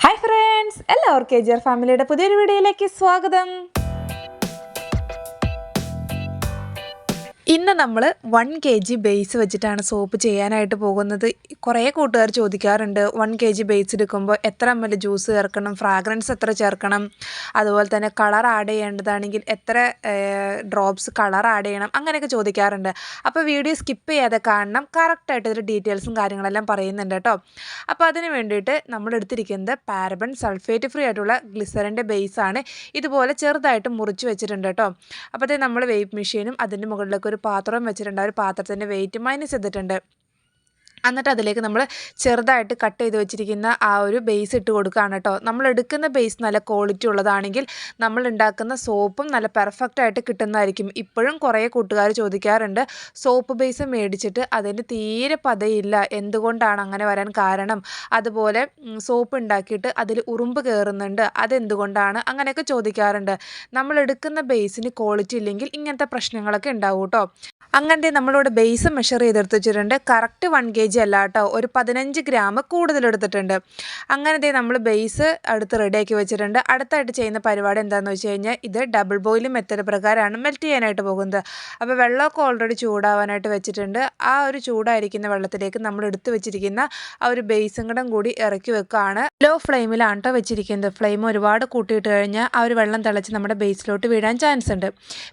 Hi friends എല്ലാവർക്കും R ഫാമിലിയുടെ പുതിയൊരു വീഡിയോയിലേക്ക് സ്വാഗതം. ഇന്ന് നമ്മൾ വൺ കെ ജി ബേസ് വെച്ചിട്ടാണ് സോപ്പ് ചെയ്യാനായിട്ട് പോകുന്നത്. കുറേ കൂട്ടുകാർ ചോദിക്കാറുണ്ട് വൺ കെ ജി ബേസ് എടുക്കുമ്പോൾ എത്ര എം എൽ ജ്യൂസ് ചേർക്കണം ഫ്രാഗ്രൻസ് എത്ര ചേർക്കണം അതുപോലെ തന്നെ കളർ ആഡ് ചെയ്യേണ്ടതാണെങ്കിൽ എത്ര ഡ്രോപ്സ് കളർ ആഡ് ചെയ്യണം അങ്ങനെയൊക്കെ ചോദിക്കാറുണ്ട്. അപ്പോൾ വീഡിയോ സ്കിപ്പ് ചെയ്യാതെ കാണണം കറക്റ്റായിട്ട് ഇതിൽ ഡീറ്റെയിൽസും കാര്യങ്ങളെല്ലാം പറയുന്നുണ്ട് കേട്ടോ. അപ്പോൾ അതിന് വേണ്ടിയിട്ട് നമ്മൾ എടുത്തിരിക്കുന്നത് പാരബൺ സൾഫേറ്റ് ഫ്രീ ആയിട്ടുള്ള ഗ്ലിസറിന്റെ ബേസാണ് ഇതുപോലെ ചെറുതായിട്ട് മുറിച്ച് വെച്ചിട്ടുണ്ട് കേട്ടോ. അപ്പോൾ നമ്മൾ വെയ്പ്പ് മെഷീനും അതിന്റെ മുകളിലേക്ക് ഒരു പാത്രം വെച്ചിട്ടുണ്ട്. ആ ഒരു പാത്രത്തിന്റെ വെയിറ്റ് മൈനസ് ചെയ്തിട്ടുണ്ട്. എന്നിട്ട് അതിലേക്ക് നമ്മൾ ചെറുതായിട്ട് കട്ട് ചെയ്ത് വെച്ചിരിക്കുന്ന ആ ഒരു ബേസ് ഇട്ട് കൊടുക്കുകയാണ് കേട്ടോ നമ്മൾ എടുക്കുന്ന ബേസ് നല്ല ക്വാളിറ്റി ഉള്ളതാണെങ്കിൽ നമ്മൾ ഉണ്ടാക്കുന്ന സോപ്പും നല്ല പെർഫെക്റ്റ് ആയിട്ട് കിട്ടുന്നതായിരിക്കും. ഇപ്പോഴും കുറേ കൂട്ടുകാർ ചോദിക്കാറുണ്ട് സോപ്പ് ബേസ് മേടിച്ചിട്ട് അതിന് തീരെ പതയില്ല എന്തുകൊണ്ടാണ് അങ്ങനെ വരാൻ കാരണം? അതുപോലെ സോപ്പ് ഉണ്ടാക്കിയിട്ട് അതിൽ ഉറുമ്പ് കയറുന്നുണ്ട് അതെന്തുകൊണ്ടാണ്? അങ്ങനെയൊക്കെ ചോദിക്കാറുണ്ട്. നമ്മൾ എടുക്കുന്ന ബേസിന് ക്വാളിറ്റി ഇല്ലെങ്കിൽ ഇങ്ങനത്തെ പ്രശ്നങ്ങളൊക്കെ ഉണ്ടാവും കേട്ടോ അങ്ങനത്തെ നമ്മളിവിടെ ബേസ് മെഷർ ചെയ്തെടുത്ത് വെച്ചിട്ടുണ്ട്. കറക്റ്റ് വൺ കെ ജി അല്ല കേട്ടോ. ഒരു പതിനഞ്ച് ഗ്രാം കൂടുതൽ എടുത്തിട്ടുണ്ട്. അങ്ങനത്തെ നമ്മൾ ബേസ് അടുത്ത് റെഡിയാക്കി വെച്ചിട്ടുണ്ട്. അടുത്തായിട്ട് ചെയ്യുന്ന പരിപാടി എന്താണെന്ന് വെച്ച് കഴിഞ്ഞാൽ ഇത് ഡബിൾ ബോയിൽ മെത്തേഡ് പ്രകാരമാണ് മെൽറ്റ് ചെയ്യാനായിട്ട് പോകുന്നത്. അപ്പോൾ വെള്ളമൊക്കെ ഓൾറെഡി ചൂടാവാനായിട്ട് വെച്ചിട്ടുണ്ട്. ആ ഒരു ചൂടായിരിക്കുന്ന വെള്ളത്തിലേക്ക് നമ്മൾ എടുത്ത് വെച്ചിരിക്കുന്ന ആ ഒരു ബേസും കൂടെ കൂടി ഇറക്കി വെക്കുകയാണ്. ലോ ഫ്ലെയിമിലാണ് കേട്ടോ വെച്ചിരിക്കുന്നത്. ഫ്ലെയിം ഒരുപാട് കൂട്ടിയിട്ട് കഴിഞ്ഞാൽ ആ ഒരു വെള്ളം തിളച്ച് നമ്മുടെ ബേസിലോട്ട് വീഴാൻ ചാൻസ് ഉണ്ട്.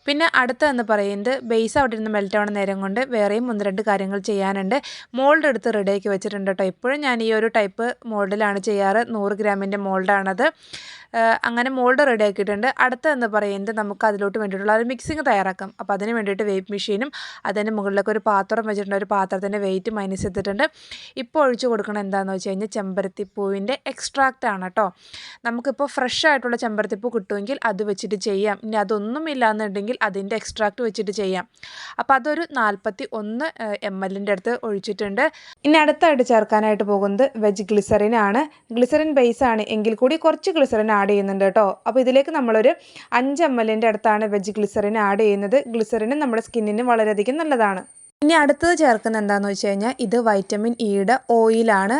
പിന്നെ അടുത്തതെന്ന് പറയുന്നത് ബേസ് അവിടെ മെൽറ്റ് ആവുന്ന നേരം കൊണ്ട് വേറെയും ഒന്ന് രണ്ട് കാര്യങ്ങൾ ചെയ്യാനുണ്ട്. മോൾഡ് എടുത്ത് റെഡിയാക്കി വെച്ചിട്ടുണ്ട് കേട്ടോ ഇപ്പോഴും ഞാൻ ഈ ഒരു ടൈപ്പ് മോൾഡിലാണ് ചെയ്യാറ്. നൂറ് ഗ്രാമിന്റെ മോൾഡാണത്. അങ്ങനെ മോൾഡ് റെഡി ആക്കിയിട്ടുണ്ട് അടുത്ത എന്ന് പറയുന്നത് നമുക്ക് അതിലോട്ട് വേണ്ടിയിട്ടുള്ള ഒരു മിക്സിങ് തയ്യാറാക്കാം. അപ്പോൾ അതിന് വേണ്ടിയിട്ട് വെയ്റ്റ് മെഷീനും അതിന്റെ മുകളിലേക്ക് ഒരു പാത്രം വെച്ചിട്ടുണ്ട്. ഒരു പാത്രത്തിന്റെ വെയിറ്റ് മൈനസ് ചെയ്തിട്ടുണ്ട്. ഇപ്പോൾ ഒഴിച്ചു കൊടുക്കണം എന്താണെന്ന് വെച്ച് കഴിഞ്ഞാൽ ചെമ്പരത്തിപ്പൂവിന്റെ എക്സ്ട്രാക്റ്റ് ആണ് കേട്ടോ. നമുക്കിപ്പോൾ ഫ്രഷ് ആയിട്ടുള്ള ചെമ്പരത്തിപ്പൂ കിട്ടുമെങ്കിൽ അത് വെച്ചിട്ട് ചെയ്യാം. ഇനി അതൊന്നും ഇല്ലാന്നുണ്ടെങ്കിൽ അതിന്റെ എക്സ്ട്രാക്റ്റ് വെച്ചിട്ട് ചെയ്യാം. അപ്പോൾ അതൊരു നാൽപ്പത്തി ഒന്ന് എം എല്ലിന്റെ അടുത്ത് ഒഴിച്ചിട്ടുണ്ട്. ഇനി അടുത്തായിട്ട് ചേർക്കാനായിട്ട് പോകുന്നത് വെജ് ഗ്ലിസറിൻ ആണ്. ഗ്ലിസറിൻ ബേസ് ആണ്. എങ്കിൽ കൂടി കുറച്ച് ഗ്ലിസറിൻ ആഡ് ചെയ്യുന്നുണ്ട് കേട്ടോ. അപ്പോൾ ഇതിലേക്ക് നമ്മളൊരു അഞ്ച് എം എല്ലിന്റെ അടുത്താണ് വെജ് ഗ്ലിസറിൻ ആഡ് ചെയ്യുന്നത്. ഗ്ലിസറിൻ നമ്മുടെ സ്കിന്നിന് വളരെയധികം നല്ലതാണ്. ഇനി അടുത്തത് ചേർക്കുന്ന എന്താണെന്ന് വെച്ച് കഴിഞ്ഞാൽ ഇത് വൈറ്റമിൻ ഇയുടെ ഓയിലാണ്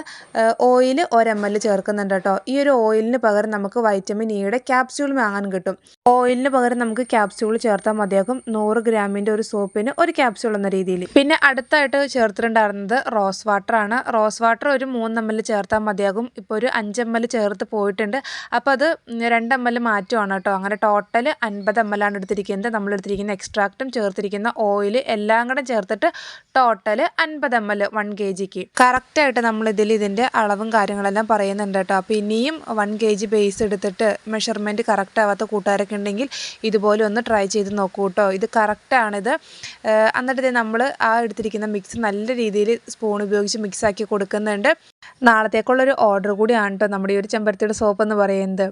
ഓയിൽ ഒരു എൽ ചേർക്കുന്നുണ്ട് കേട്ടോ. ഈ ഒരു ഓയിലിന് പകരം നമുക്ക് വൈറ്റമിൻ ഇയുടെ ക്യാപ്സ്യൂൾ വാങ്ങാൻ കിട്ടും. ഓയിലിന് പകരം നമുക്ക് ക്യാപ്സ്യൂൾ ചേർത്താൽ മതിയാകും. നൂറ് ഗ്രാമിന്റെ ഒരു സോപ്പിന് ഒരു ക്യാപ്സ്യൂൾ എന്ന രീതിയിൽ. പിന്നെ അടുത്തായിട്ട് ചേർത്തിട്ടുണ്ടായിരുന്നത് റോസ് വാട്ടർ ആണ്. റോസ് വാട്ടർ ഒരു മൂന്ന് എം എൽ ചേർത്താൽ മതിയാകും. ഇപ്പോൾ ഒരു അഞ്ച് എം എൽ ചേർത്ത് പോയിട്ടുണ്ട്. അപ്പോൾ അത് രണ്ട് എം എൽ മാറ്റമാണ് കേട്ടോ. അങ്ങനെ ടോട്ടൽ അൻപത് എം എൽ ആണ് എടുത്തിരിക്കുന്നത്. നമ്മൾ എടുത്തിരിക്കുന്ന എക്സ്ട്രാക്റ്റും ചേർത്തിരിക്കുന്ന ഓയിൽ എല്ലാം കൂടെ ചേർത്തിട്ട് ടോട്ടൽ അൻപത് എം എൽ വൺ കെ ജിക്ക് കറക്റ്റായിട്ട് നമ്മൾ ഇതിൽ ഇതിന്റെ അളവും കാര്യങ്ങളെല്ലാം പറയുന്നുണ്ട് കേട്ടോ. അപ്പോൾ ഇനിയും വൺ കെ ജി ബേസ് എടുത്തിട്ട് മെഷർമെന്റ് കറക്റ്റ് ആവാത്ത കൂട്ടുകാരൊക്കെ ഉണ്ടെങ്കിൽ ഇതുപോലെ ഒന്ന് ട്രൈ ചെയ്ത് നോക്കൂ കേട്ടോ. ഇത് കറക്റ്റാണിത് എന്നിട്ട് നമ്മൾ ആ എടുത്തിരിക്കുന്ന മിക്സ് നല്ല രീതിയിൽ സ്പൂൺ ഉപയോഗിച്ച് മിക്സാക്കി കൊടുക്കുന്നുണ്ട്. നാളത്തേക്കുള്ളൊരു ഓർഡർ കൂടിയാണ് കേട്ടോ നമ്മുടെ ഈ ഒരു ചെമ്പരത്തിയുടെ സോപ്പ് എന്ന് പറയുന്നത്.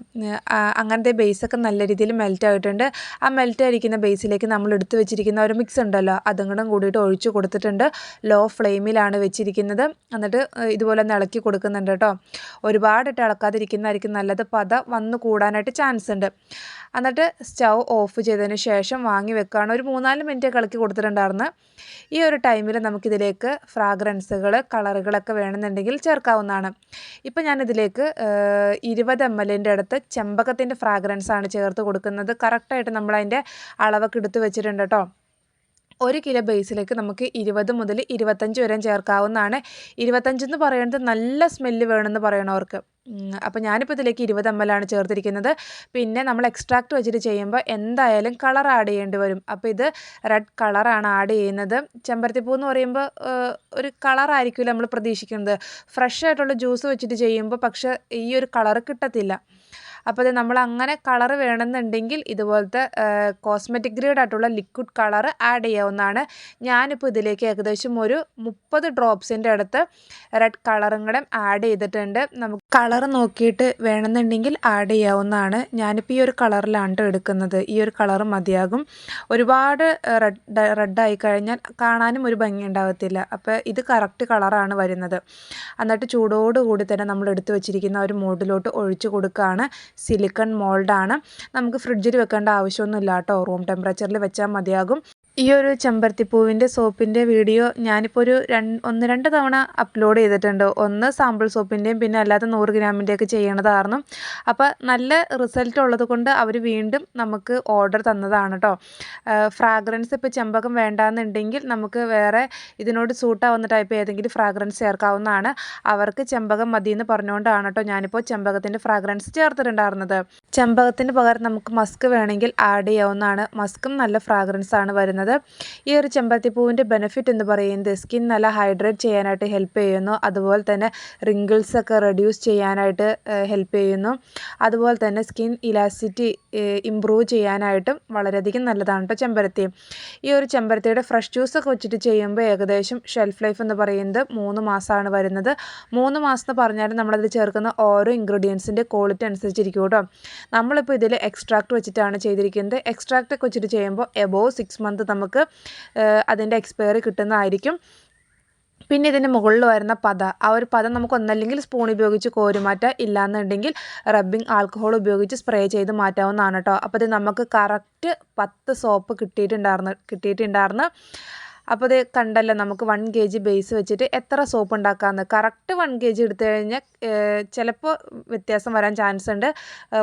അങ്ങനത്തെ ബേസൊക്കെ നല്ല രീതിയിൽ മെൽറ്റ് ആയിട്ടുണ്ട്. ആ മെൽറ്റ് ആയിരിക്കുന്ന ബേസിലേക്ക് നമ്മൾ എടുത്തു വെച്ചിരിക്കുന്ന ഒരു മിക്സ് ഉണ്ടല്ലോ അതും കൂടെ കൂടിയിട്ട് ഒഴിച്ചു കൊടുത്തിട്ടുണ്ട്. ലോ ഫ്ലെയിമിലാണ് വെച്ചിരിക്കുന്നത്. എന്നിട്ട് ഇതുപോലെ ഒന്ന് ഇളക്കി കൊടുക്കുന്നുണ്ട് കേട്ടോ ഒരുപാടിട്ട് ഇളക്കാതിരിക്കുന്നതായിരിക്കും നല്ലത്. പത വന്നു കൂടാനായിട്ട് ചാൻസ് ഉണ്ട്. എന്നിട്ട് സ്റ്റൗ ഓഫ് ചെയ്തതിന് ശേഷം വാങ്ങി വെക്കുകയാണ് ഒരു മൂന്നാൽ മിനിറ്റ് ഇളക്കി കൊടുത്തിട്ടുണ്ടായിരുന്നു. ഈ ഒരു ടൈമിൽ നമുക്കിതിലേക്ക് ഫ്രാഗ്രൻസുകൾ കളറുകളൊക്കെ വേണമെന്നുണ്ടെങ്കിൽ ചേർക്കാവുന്നതാണ്. ഇപ്പം ഞാനിതിലേക്ക് ഇരുപത് എം എല്ലിന്റെ അടുത്ത് ചെമ്പകത്തിന്റെ ഫ്രാഗ്രൻസ് ആണ് ചേർത്ത് കൊടുക്കുന്നത്. കറക്റ്റായിട്ട് നമ്മൾ അതിന്റെ അളവൊക്കെ എടുത്ത് വെച്ചിട്ടുണ്ട് കേട്ടോ. ഒരു കിലോ ബേസിലേക്ക് നമുക്ക് ഇരുപത് മുതൽ ഇരുപത്തഞ്ച് വരെയും ചേർക്കാവുന്നതാണ്. ഇരുപത്തഞ്ചെന്ന് പറയുന്നത് നല്ല സ്മെല്ല് വേണമെന്ന് പറയണവർക്ക്. അപ്പോൾ ഞാനിപ്പോൾ ഇതിലേക്ക് ഇരുപത് എം ആണ് ചേർത്തിരിക്കുന്നത്. പിന്നെ നമ്മൾ എക്സ്ട്രാക്ട് വെച്ചിട്ട് ചെയ്യുമ്പോൾ എന്തായാലും കളർ ആഡ് ചെയ്യേണ്ടി വരും. അപ്പോൾ ഇത് റെഡ് കളറാണ് ആഡ് ചെയ്യുന്നത്. ചെമ്പരത്തിപ്പൂ എന്ന് പറയുമ്പോൾ ഒരു കളറായിരിക്കില്ല നമ്മൾ പ്രതീക്ഷിക്കുന്നത്. ഫ്രഷ് ആയിട്ടുള്ള ജ്യൂസ് വെച്ചിട്ട് ചെയ്യുമ്പോൾ പക്ഷേ ഈ ഒരു കളർ കിട്ടത്തില്ല. അപ്പോൾ നമ്മൾ അങ്ങനെ കളർ വേണമെന്നുണ്ടെങ്കിൽ ഇതുപോലത്തെ കോസ്മെറ്റിക് ഗ്രേഡ് ആയിട്ടുള്ള ലിക്വിഡ് കളർ ആഡ് ചെയ്യാവുന്നതാണ്. ഞാനിപ്പോൾ ഇതിലേക്ക് ഏകദേശം ഒരു മുപ്പത് ഡ്രോപ്സിന്റെ അടുത്ത് റെഡ് കളറും കൂടെ ആഡ് ചെയ്തിട്ടുണ്ട്. നമുക്ക് കളർ നോക്കിയിട്ട് വേണമെന്നുണ്ടെങ്കിൽ ആഡ് ചെയ്യാവുന്നതാണ്. ഞാനിപ്പോൾ ഈ ഒരു കളറിലാണ് എടുക്കുന്നത്. ഈ ഒരു കളർ മതിയാകും. ഒരുപാട് റെഡ് റെഡായി കഴിഞ്ഞാൽ കാണാനും ഒരു ഭംഗി ഉണ്ടാകത്തില്ല അപ്പോൾ ഇത് കറക്റ്റ് കളറാണ് വരുന്നത്. എന്നിട്ട് ചൂടോടുകൂടി തന്നെ നമ്മൾ എടുത്തു വെച്ചിരിക്കുന്ന ഒരു മോഡിലോട്ട് ഒഴിച്ചു കൊടുക്കുകയാണ്. സിലിക്കൺ മോൾഡാണ് നമുക്ക് ഫ്രിഡ്ജിൽ വെക്കേണ്ട ആവശ്യമൊന്നുമില്ല കേട്ടോ റൂം ടെമ്പറേച്ചറിൽ വെച്ചാൽ മതിയാകും. ഈ ഒരു ചെമ്പരത്തിപ്പൂവിന്റെ സോപ്പിന്റെ വീഡിയോ ഞാനിപ്പോൾ ഒരു രണ്ട് ഒന്ന് രണ്ട് തവണ അപ്ലോഡ് ചെയ്തിട്ടുണ്ട്. ഒന്ന് സാമ്പിൾ സോപ്പിന്റെയും പിന്നെ അല്ലാതെ നൂറ് ഗ്രാമിന്റെയൊക്കെ ചെയ്യണതായിരുന്നു അപ്പോൾ നല്ല റിസൾട്ട് ഉള്ളത് കൊണ്ട് അവർ വീണ്ടും നമുക്ക് ഓർഡർ തന്നതാണ് കേട്ടോ ഫ്രാഗ്രൻസ് ഇപ്പോൾ ചെമ്പകം വേണ്ടാന്നുണ്ടെങ്കിൽ നമുക്ക് വേറെ ഇതിനോട് സൂട്ടാവുന്ന ടൈപ്പ് ഏതെങ്കിലും ഫ്രാഗ്രൻസ് ചേർക്കാവുന്നതാണ്. അവർക്ക് ചെമ്പകം മതി എന്ന് പറഞ്ഞുകൊണ്ടാണ് കേട്ടോ ഞാനിപ്പോൾ ചെമ്പകത്തിന്റെ ഫ്രാഗ്രൻസ് ചേർത്തിട്ടുണ്ടായിരുന്നത്. ചെമ്പകത്തിന് പകരം നമുക്ക് മസ്ക് വേണമെങ്കിൽ ആഡ് ചെയ്യാവുന്നതാണ്. മസ്കും നല്ല ഫ്രാഗ്രൻസ് ആണ് വരുന്നത്. ഈ ഒരു ചെമ്പരത്തിപ്പൂവിന്റെ ബെനിഫിറ്റ് എന്ന് പറയുന്നത് സ്കിൻ നല്ല ഹൈഡ്രേറ്റ് ചെയ്യാനായിട്ട് ഹെൽപ്പ് ചെയ്യുന്നു. അതുപോലെ തന്നെ റിങ്കിൾസ് ഒക്കെ റെഡ്യൂസ് ചെയ്യാനായിട്ട് ഹെൽപ്പ് ചെയ്യുന്നു. അതുപോലെ തന്നെ സ്കിൻ ഇലാസ്റ്റിറ്റി ഇമ്പ്രൂവ് ചെയ്യാനായിട്ടും വളരെയധികം നല്ലതാണ് കേട്ടോ ചെമ്പരത്തി. ഈ ഒരു ചെമ്പരത്തിയുടെ ഫ്രഷ് ജ്യൂസൊക്കെ വെച്ചിട്ട് ചെയ്യുമ്പോൾ ഏകദേശം ഷെൽഫ് ലൈഫ് എന്ന് പറയുന്നത് മൂന്ന് മാസമാണ് വരുന്നത്. മൂന്ന് മാസം എന്ന് പറഞ്ഞാൽ നമ്മളതിൽ ചേർക്കുന്ന ഓരോ ഇൻഗ്രീഡിയൻസിന്റെ ക്വാളിറ്റി അനുസരിച്ചിരിക്കും കേട്ടോ നമ്മളിപ്പോൾ ഇതിൽ എക്സ്ട്രാക്ട് വെച്ചിട്ടാണ് ചെയ്തിരിക്കുന്നത്. എക്സ്ട്രാക്റ്റ് ഒക്കെ വെച്ചിട്ട് ചെയ്യുമ്പോൾ എബോവ് സിക്സ് മന്ത് നമുക്ക് അതിന്റെ എക്സ്പയറി കിട്ടുന്നതായിരിക്കും. പിന്നെ ഇതിന്റെ മുകളിൽ വരുന്ന പത. ആ ഒരു പദം നമുക്ക് ഒന്നല്ലെങ്കിൽ സ്പൂൺ ഉപയോഗിച്ച് കോരി മാറ്റാം. ഇല്ലാന്നുണ്ടെങ്കിൽ റബ്ബിംഗ് ആൽക്കഹോൾ ഉപയോഗിച്ച് സ്പ്രേ ചെയ്ത് മാറ്റാവുന്നതാണ് കേട്ടോ അപ്പോൾ ഇത് നമുക്ക് കറക്റ്റ് പത്ത് സോപ്പ് കിട്ടിയിട്ടുണ്ടായിരുന്നു കിട്ടിയിട്ടുണ്ടായിരുന്നു അപ്പോൾ ഇത് കണ്ടല്ലോ നമുക്ക് വൺ കെ ജി ബേസ് വെച്ചിട്ട് എത്ര സോപ്പ് ഉണ്ടാക്കാമെന്ന് കറക്റ്റ് വൺ കെ ജി എടുത്തു കഴിഞ്ഞാൽ ചിലപ്പോൾ വ്യത്യാസം വരാൻ ചാൻസ് ഉണ്ട്.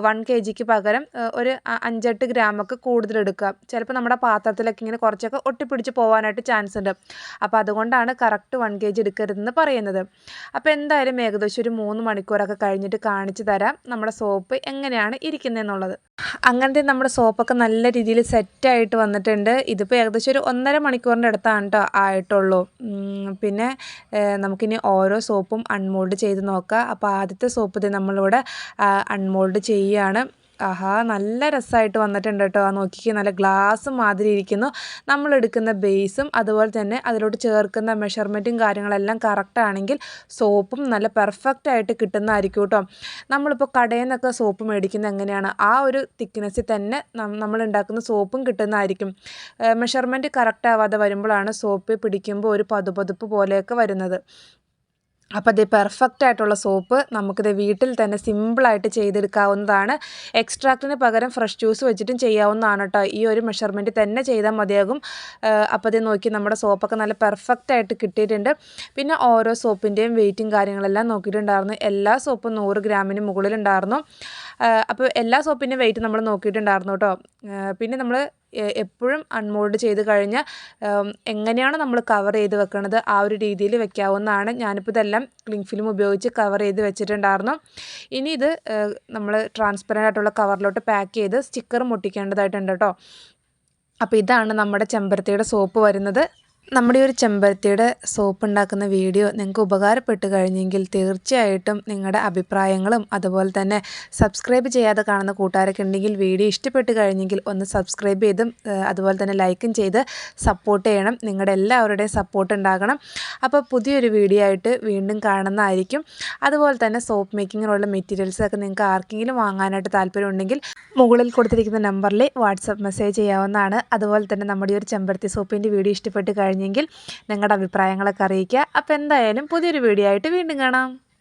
വൺ കെ ജിക്ക് പകരം ഒരു അഞ്ചെട്ട് ഗ്രാമൊക്കെ കൂടുതൽ എടുക്കുക. ചിലപ്പോൾ നമ്മുടെ പാത്രത്തിലൊക്കെ ഇങ്ങനെ കുറച്ചൊക്കെ ഒട്ടിപ്പിടിച്ച് പോകാനായിട്ട് ചാൻസ് ഉണ്ട്. അപ്പോൾ അതുകൊണ്ടാണ് കറക്റ്റ് വൺ കെ ജി എടുക്കരുതെന്ന് പറയുന്നത്. അപ്പോൾ എന്തായാലും ഏകദേശം ഒരു മൂന്ന് മണിക്കൂറൊക്കെ കഴിഞ്ഞിട്ട് കാണിച്ചു തരാം നമ്മുടെ സോപ്പ് എങ്ങനെയാണ് ഇരിക്കുന്നതെന്നുള്ളത് അങ്ങനത്തെ നമ്മുടെ സോപ്പൊക്കെ നല്ല രീതിയിൽ സെറ്റായിട്ട് വന്നിട്ടുണ്ട്. ഇതിപ്പോൾ ഏകദേശം ഒരു ഒന്നര മണിക്കൂറിന്റെ അടുത്താണ് കേട്ടോ ആയിട്ടുള്ളൂ. പിന്നെ നമുക്കിനി ഓരോ സോപ്പും അൺമോൾഡ് ചെയ്ത് നോക്കാം. അപ്പോൾ ആദ്യത്തെ സോപ്പ് ഇത് നമ്മളിവിടെ അൺമോൾഡ് ചെയ്യുകയാണ്. ആഹാ നല്ല രസമായിട്ട് വന്നിട്ടുണ്ട് കേട്ടോ നോക്കിക്ക് നല്ല ഗ്ലാസ് മാതിരി ഇരിക്കുന്നു. നമ്മളെടുക്കുന്ന ബേസും അതുപോലെ തന്നെ അതിലോട്ട് ചേർക്കുന്ന മെഷർമെന്റും കാര്യങ്ങളെല്ലാം കറക്റ്റാണെങ്കിൽ സോപ്പും നല്ല പെർഫെക്റ്റ് ആയിട്ട് കിട്ടുന്നതായിരിക്കും കേട്ടോ നമ്മളിപ്പോൾ കടയിൽ നിന്നൊക്കെ സോപ്പ് മേടിക്കുന്നത് എങ്ങനെയാണ്? ആ ഒരു തിക്നെസ്സിൽ തന്നെ നമ്മൾ ഉണ്ടാക്കുന്ന സോപ്പും കിട്ടുന്നതായിരിക്കും. മെഷർമെന്റ് കറക്റ്റ് ആവാതെ വരുമ്പോഴാണ് സോപ്പ് പിടിക്കുമ്പോൾ ഒരു പതുപതുപ്പ് പോലെയൊക്കെ വരുന്നത്. അപ്പോൾ ഇത് പെർഫെക്റ്റ് ആയിട്ടുള്ള സോപ്പ് നമുക്കിത് വീട്ടിൽ തന്നെ സിമ്പിളായിട്ട് ചെയ്തെടുക്കാവുന്നതാണ്. എക്സ്ട്രാക്റ്റിന് പകരം ഫ്രഷ് ജ്യൂസ് വെച്ചിട്ടും ചെയ്യാവുന്നതാണ് കേട്ടോ ഈ ഒരു മെഷർമെന്റ് തന്നെ ചെയ്താൽ മതിയാകും. അപ്പോൾ ഇത് നോക്കി നമ്മുടെ സോപ്പൊക്കെ നല്ല പെർഫെക്റ്റ് ആയിട്ട് കിട്ടിയിട്ടുണ്ട്. പിന്നെ ഓരോ സോപ്പിന്റെയും വെയിറ്റും കാര്യങ്ങളെല്ലാം നോക്കിയിട്ടുണ്ടായിരുന്നു. എല്ലാ സോപ്പും നൂറ് ഗ്രാമിന് മുകളിലുണ്ടായിരുന്നു. അപ്പോൾ എല്ലാ സോപ്പിന്റെയും വെയിറ്റ് നമ്മൾ നോക്കിയിട്ടുണ്ടായിരുന്നു കേട്ടോ പിന്നെ നമ്മൾ എപ്പോഴും അൺമോൾഡ് ചെയ്ത് കഴിഞ്ഞാൽ എങ്ങനെയാണ് നമ്മൾ കവർ ചെയ്ത് വെക്കണത് ആ ഒരു രീതിയിൽ വെക്കാവുന്നതാണ്. ഞാനിപ്പോൾ ഇതെല്ലാം ക്ലിങ് ഫിലിം ഉപയോഗിച്ച് കവർ ചെയ്ത് വെച്ചിട്ടുണ്ടായിരുന്നു. ഇനി ഇത് നമ്മൾ ട്രാൻസ്പെറന്റ് ആയിട്ടുള്ള കവറിലോട്ട് പാക്ക് ചെയ്ത് സ്റ്റിക്കർ മുട്ടിക്കേണ്ടതായിട്ടുണ്ട് കേട്ടോ അപ്പോൾ ഇതാണ് നമ്മുടെ ചെമ്പരത്തിയുടെ സോപ്പ് വരുന്നത്. നമ്മുടെ ഒരു ചെമ്പരത്തിയുടെ സോപ്പ് ഉണ്ടാക്കുന്ന വീഡിയോ നിങ്ങൾക്ക് ഉപകാരപ്പെട്ട് കഴിഞ്ഞെങ്കിൽ തീർച്ചയായിട്ടും നിങ്ങളുടെ അഭിപ്രായങ്ങളും അതുപോലെ തന്നെ സബ്സ്ക്രൈബ് ചെയ്യാതെ കാണുന്ന കൂട്ടുകാരൊക്കെ ഉണ്ടെങ്കിൽ വീഡിയോ ഇഷ്ടപ്പെട്ട് കഴിഞ്ഞെങ്കിൽ ഒന്ന് സബ്സ്ക്രൈബ് ചെയ്തും അതുപോലെ തന്നെ ലൈക്കും ചെയ്ത് സപ്പോർട്ട് ചെയ്യണം. നിങ്ങളുടെ എല്ലാവരുടെയും സപ്പോർട്ട് ഉണ്ടാകണം. അപ്പോൾ പുതിയൊരു വീഡിയോ ആയിട്ട് വീണ്ടും കാണുന്നതായിരിക്കും. അതുപോലെ തന്നെ സോപ്പ് മേക്കിങ്ങിനുള്ള മെറ്റീരിയൽസൊക്കെ നിങ്ങൾക്ക് ആർക്കെങ്കിലും വാങ്ങാനായിട്ട് താല്പര്യമുണ്ടെങ്കിൽ മുകളിൽ കൊടുത്തിരിക്കുന്ന നമ്പറിൽ വാട്സപ്പ് മെസ്സേജ് ചെയ്യാവുന്നതാണ്. അതുപോലെ തന്നെ നമ്മുടെ ഒരു ചെമ്പരത്തി സോപ്പിന്റെ വീഡിയോ ഇഷ്ടപ്പെട്ട് കഴിഞ്ഞെങ്കിൽ നിങ്ങളുടെ അഭിപ്രായങ്ങളൊക്കെ അറിയിക്കുക. അപ്പോൾ എന്തായാലും പുതിയൊരു വീഡിയോ ആയിട്ട് വീണ്ടും കാണാം.